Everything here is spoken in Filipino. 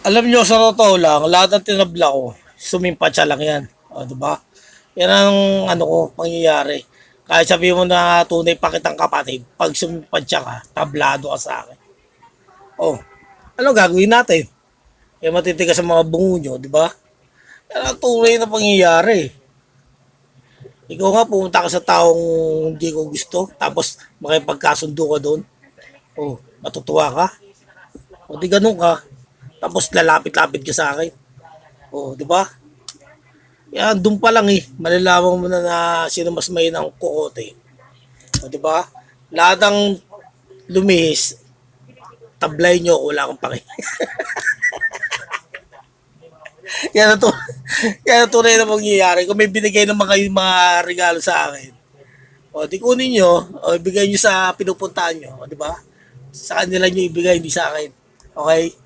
alam nyo, sa totoo lang, lahat ng tinabla ko, sumimpatsa lang yan. O, di ba? Yan ang, ano ko, pangyayari. Kahit sabihin mo na tunay pa kitang kapatid, pag sumimpatsa ka, tablado ka sa akin. Oh, ano gagawin natin? Eh, matitigas sa mga bungo nyo, di ba? Yan ang tunay na pangyayari. Ikaw nga, pumunta ka sa taong hindi ko gusto, tapos makipagkasundo ka doon. Oh, matutuwa ka. O di ganun ka. Tapos lalapit-lapit ka sa akin. O, di ba? Yan, doon pa lang eh. Malalaman mo na na sino mas may ng kukote. O, di ba? Lahat ng lumihis, tablay nyo, wala akong pake. yan ang to, yan ang tunay na mangyayari. Kung may binigay ng mga, mga regalo sa akin, o, di kunin nyo, o, ibigay nyo sa pinupuntahan nyo, o, di ba? Sa kanila nyo ibigay, hindi sa akin. Okay?